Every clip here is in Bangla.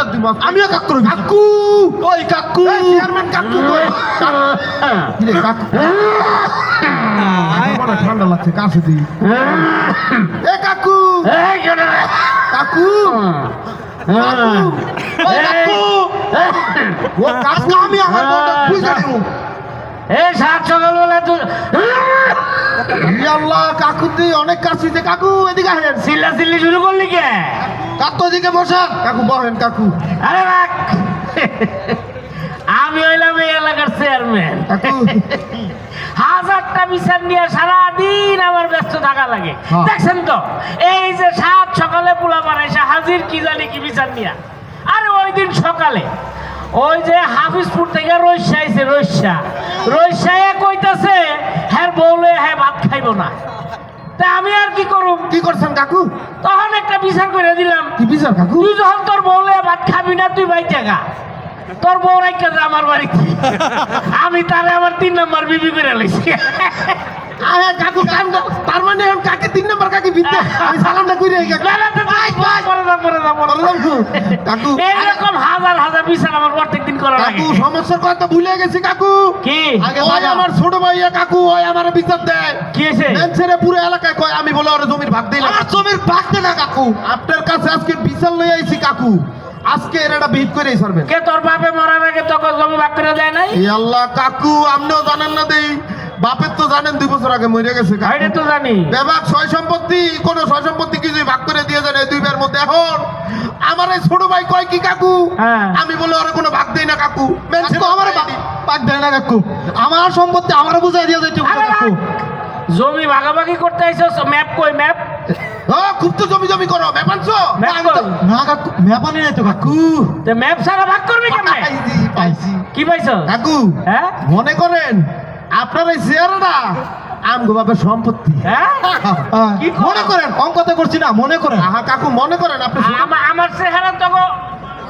বিচার দিব। আমিও বিচার- কাকু! ওই কাকু! চেয়ারম্যান কাকু কাকু? ঠান্ডা লাগছে কাছে দি এ কাকু! কাকু! কাকু! ওই কাকু! ও কাকু আমি আমার বুঝে দেবো। এই সাত সকালবেলা তুই আল্লাহ কাকু তুই অনেক কাজ কাকু এদিকে আসেন চিল্লা চিল্লি শুরু করলি কে? কাকু এদিকে বসেন কাকু বহেন কাকু। আরে রাখ। আমি হইলাম এই এলাকার চেয়ারম্যান। হাজারটা বিচার নিয়ে সারাদিন আমার ব্যস্ত থাকা লাগে। দেখছেন তো? এই যে সাত সকালে পোলা বানাইছে হাজির কি জানি কি বিচার নিয়ে। আরে ওই দিন সকালে ওই যে হাফিজপুর থেকে রৈশা আইছে রৈশা রৈশায় কইতাছে হ্যাঁ বউলে হ্যাঁ ভাত খাইব না। তা আমি আর কি করুম? কি করছেন কাকু? তখন একটা বিচার করে দিলাম। কি বিচার কাকু? তুই যখন তোর বউলে ভাত খাবি না তুই বাইতে গা। তোর বউ রাইকে আমার বাড়িতে। আমি তারে আমার তিন নম্বর বিবি করে লইছি। আরে কাকু কাম তার মানে এখন কাকে তিন নম্বর কাকে বিদ্যা? আমি সালামটা কইরে কাকু। কাকু হাজার হাজার বিচার আমার প্রত্যেক দিন করা কাকু সমস্যার কথা ভুলে গেছি কাকু। কি? আগে আমার ছোট ভাইয়া কাকু ওই আমার বিচার দেয়। কি দেন ছেড়ে পুরো এলাকায় কয় আমি বলে ওর জমির ভাগ দিই আমার জমির ভাগ দে না কাকু। আপনার কাছে আজকে বিচার লই আইছি কাকু। আজকে এর একটা বিহিত করে সারবেন কে তোর বাপে মরার আগে তোকে জমি ভাগ করে দেয় নাই? আল্লাহ কাকু আপনিও জানেন না দেই। বাপের তো জানেন দুই বছর আগে মরে গেছে। তো জানি। বেবাক ছয় সম্পত্তি কোন ছয় সম্পত্তি কিছুই ভাগ করে দিয়ে যান এই দুই বের মধ্যে। এখন আমার এই ছোট ভাই কয় কি কাকু? হ্যাঁ। আমি বলে ওরা কোনো ভাগ দেই না কাকু। আমার পাক দেয় না কাকু। আমার সম্পত্তি আমার বুঝাই দিয়ে যাইতে আরে কাকু। জমি ভাগাভাগি করতে আইছো ম্যাপ কই ম্যাপ? ও খুব তো জমি জমি করো ম্যাপ কই? না কাকু মেপানি নাই তো কাকু। তে ম্যাপ ছাড়া ভাগ করবে কেমনে? পাইছি পাইছি। কি পাইছো? কাকু হ্যাঁ? মনে করেন আপনার এই চেয়ারটা আমগো বাপের সম্পত্তি। হ্যাঁ? কি মনে করেন কম কথা করছি না মনে করেন। আহা কাকু মনে করেন আপনি আমার আমার চেহারা তো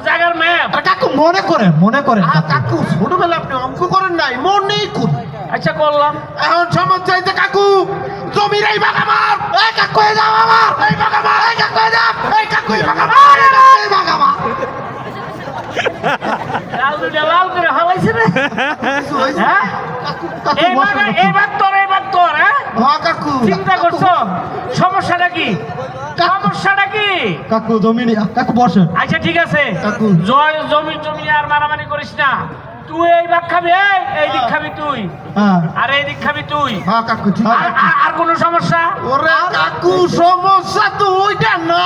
জায়গার ম্যাপ। কাকু মনে করেন মনে করেন কাকু। ছোটবেলা আপনি অঙ্ক করেন নাই মনেই করি। আচ্ছা করলাম। এখন সমস্যা হয়েছে কাকু জমির এই ভাগ আমার এই কাকু এই দাম আমার এই ভাগ আমার এই কাকু এই দাম এই কাকু এই ভাগ আমার এই ভাগ আমার। লাল দুটা লাল করে হলাইছে রে। হ্যাঁ? তোর তোর হ্যাঁ? হ্যাঁ কাকু। চিন্তা করছ? সমস্যাটা কি? সমস্যাটা কি? কাকু জমি কাকু বসেন। আচ্ছা ঠিক আছে। কাকু। জয় জমি জমি আর মারামারি করিস না। তুই এই ভাগ খাবি এই এই দিক খাবি তুই। হ্যাঁ। আর এই দিক খাবি তুই। কাকু ঠিক আর আছে আর- আর কোনো সমস্যা? ওরে কাকু সমস্যা তো ওইটা না।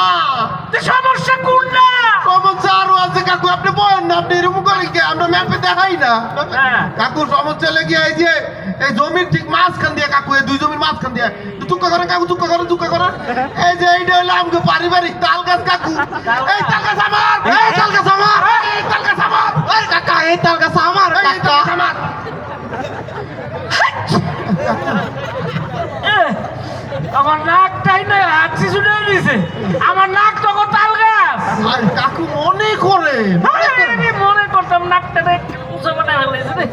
সমস্যা কোনটা? সমস্যা আরও আছে কাকু আপনি বলেন না আপনি এরকম করেন কি? আমরা ম্যাপে দেখাই না। হ্যাঁ। কাকু সমস্যা লেগে এই যে এই জমির ঠিক মাঝখান দিয়ে কাকু এই দুই জমির মাঝখান দিয়ে। চুক্কা করেন কাকু চুক্কা করেন চুক্কা করেন। এই যে এইটা হলো আমাকে পারিবারিক তাল গাছ কাকু। এই তাল গাছ আমার এই তাল গাছ আমার এই তাল গাছ আমার। এই এই তাল আমার। আমার। নাকটাই না হাঁচি শুনে দিছে। আমার নাক তখন তাল গাছ। আর কাকু মনে করে মনে করতাম নাকটা একটু উঁচু বানায় ফেলেছে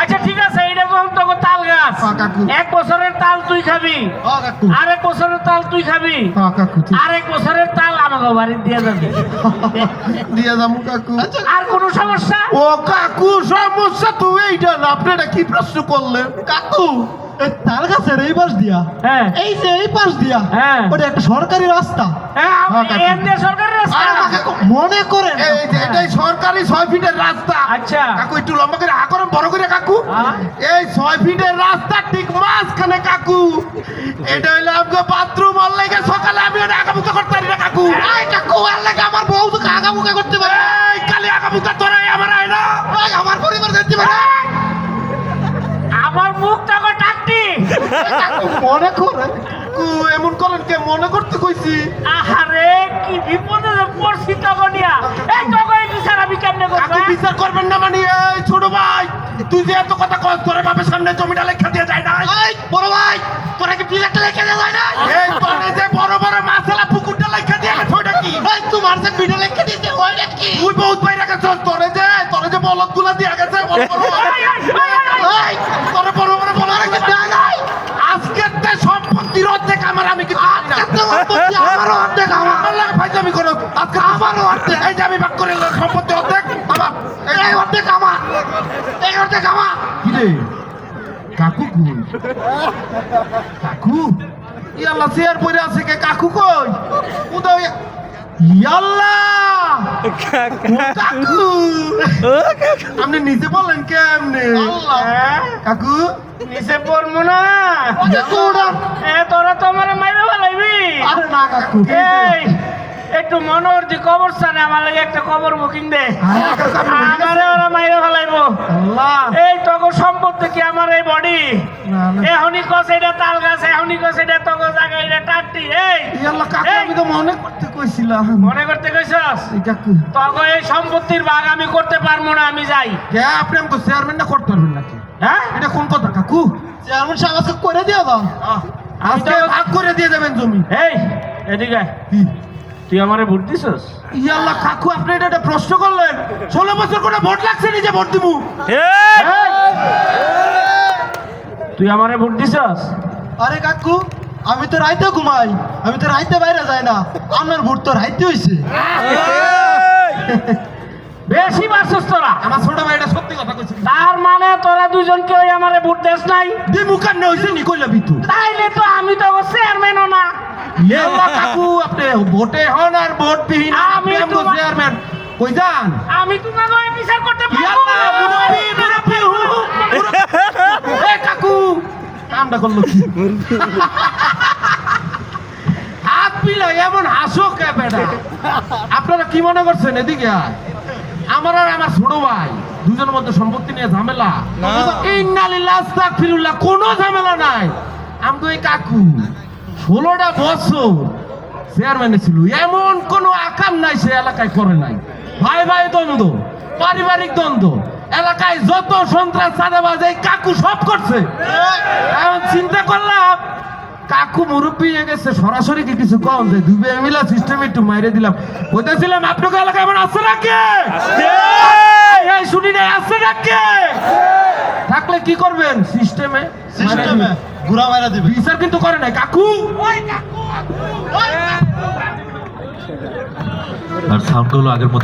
আচ্ছা ঠিক আছে এইটা যখন তখন তাল গাছ। হ্যাঁ, এক বছরের তাল তুই খাবি হ্যাঁ কাকু। আরেক বছরের তাল তুই খাবি হ্যাঁ ঠিক। আরেক বছরের তাল আমাকে বাড়ি দিয়ে যাবি। দিয়ে যাব কাকু। আর কোনো সমস্যা? ও কাকু সমস্যা তো এইটা না। আপনারা কি প্রশ্ন করলেন? কাকু তাল গাছের এই পাশ দিয়া হ্যাঁ। এই যে এই পাশ দিয়া হ্যাঁ। ওটা একটা সরকারি রাস্তা। আর মনে করেন এটাই সরকারি ছয় ফিটের রাস্তা। আচ্ছা। কাকু একটু লম্বা করে হা বড় করে। এই ছয় ফিটের রাস্তা ঠিক মাঝখানে কাকু। এটা হইল আমাকে বাথরুম আর লাগে সকালে আমি ওটা করতে পারি না কাকু। এই কাকু আর লাগে আমার বউ তো আগামুখা করতে পারে এই কালি তোরাই আমার আয় না। আমার পরিবার দেখতে পারে আমার মুখ তখন টাকটি মনে কাকু এমন করেন কে? মনে করতে কইছি। আহারে কি বিপদে পড়ছি তখন ইয়া। এই তখন এই বিচার আমি কেমনে করব কাকু হ্যাঁ? বিচার করবেন না মানে এই ছোট ভাই তুই যে এত কথা কস তোর বাপের সামনে জমিটা লেখা দিয়ে যায় না এই বড় ভাই তোরা কি বিচারটা লেখা দিয়ে যায় না এই তোরে যে বড় বড় মাছালা পুকুরটা লেখা দিয়ে গেছে ওইটা কি? এই তোমার যে বিটা লেখা দিতে ওইটা কি? তুই বহুত বাইরে গেছ তোরে যে তোরে যে বলদগুলা দিয়ে গেছে বড় বড়। এই, তোরে বড় বড় বলদ রেখে দেয় নাই আজকের তে সম্পত্তির অর্ধেক আমার আমি কিছু আজকের তে সম্পত্তি আমার অর্ধেক আমার লাগে ফাইজামি করো আজকে আমারও অর্ধেক। এই যে আমি ভাগ করে সম্পত্তি অর্ধেক আমার এই অর্ধেক আমার এই অর্ধেক আমার কিরে কাকু কই কাকু ইয়াল্লা চেয়ার পরে আছে কে কাকু কই উদাও ইয়াল্লা ও কাকু আপনি নিজে বলেন কেমনে আল্লাহ। হ্যাঁ? কাকু নিচে পড়ব না কাকু উড়ান এ তোরা তো আমার মাইরে ফেলাইবি আরে না কাকু এই একটু মনোহরজি কবরস্থানে আমার লাগে একটা কবর বুকিং দে। আমারে ওরা মাইরে ফেলাইবো। এই তখন সম্পত্তি কি আমার এই বডি। এখনই কস এটা তাল গাছ এখনই কস এটা তখন জায়গা এটা টাট্টি। এই আমি তো মনে করতে কইছিলাম। মনে করতে কইছস? কাকু। এই সম্পত্তির ভাগ আমি করতে পারব না আমি যাই। কে আপনি আমাকে চেয়ারম্যান না করতে পারবেন নাকি? হ্যাঁ? এটা কোন কথা কাকু? চেয়ারম্যান সাহেব আজকে করে দিয়ে দাও। আজকে ভাগ করে দিয়ে যাবেন জমি। এই এদিকে? তুই আমারে ভোট দিছস? ইয়াল্লা কাকু আপনি এটা একটা প্রশ্ন করলেন। ষোলো বছর করে ভোট লাগছে নিজে ভোট দিবু! তুই আমারে ভোট দিছস? আরে কাকু আমি তো রাইতে ঘুমাই। আমি তো রাইতে বাইরে যাই না। আমার ভোট তো রাইতে হইছে। বেশি বাসস তোরা। আমার ছোট ভাই এটা সত্যি কথা কইছি। তার মানে তোরা দুজনকে ওই আমারে ভোট দেস নাই? দিমু কান্নে হইছে নি কইলা বিতু তাইলে তো আমি তো চেয়ারম্যানও না। কাকু আপনি ভোটে হন আর ভোট বিহীন আমি চেয়ারম্যান কই যান? আমি তোমাকে বিচার করতে পারব না। কাকু কামটা করল কি? হাত পিলা এমন হাসো কে বেটা? আপনারা কি মনে করছেন এদিকে আমার আর আমার ছোট ভাই দুজনের মধ্যে সম্পত্তি নিয়ে ঝামেলা। ইন্নালিল্লাহ আস্তাগফিরুল্লাহ কোনো ঝামেলা নাই। আমি তো এই কাকু। ষোলোটা বছর চেয়ারম্যানে ছিল। এমন কোনো আকাম নাই সে এলাকায় করে নাই। ভাই ভাই দ্বন্দ্ব পারিবারিক দ্বন্দ্ব এলাকায় যত সন্ত্রাস চাঁদাবাজ এই কাকু সব করছে। এখন চিন্তা করলাম কাকু মুরব্বী হয়ে গেছে সরাসরি কি কিছু কম? যে দুবে মিলা সিস্টেম একটু মাইরে দিলাম। বলতেছিলাম আপনাকে এলাকায় এমন আছে নাকি? এই শুনি নাই আছে নাকি? থাকলে কি করবেন? সিস্টেমে সিস্টেমে ঘুরা মারা দেবে। বিচার কিন্তু করে নাই। কাকু! আর সাউন্ড হলো আগের মতো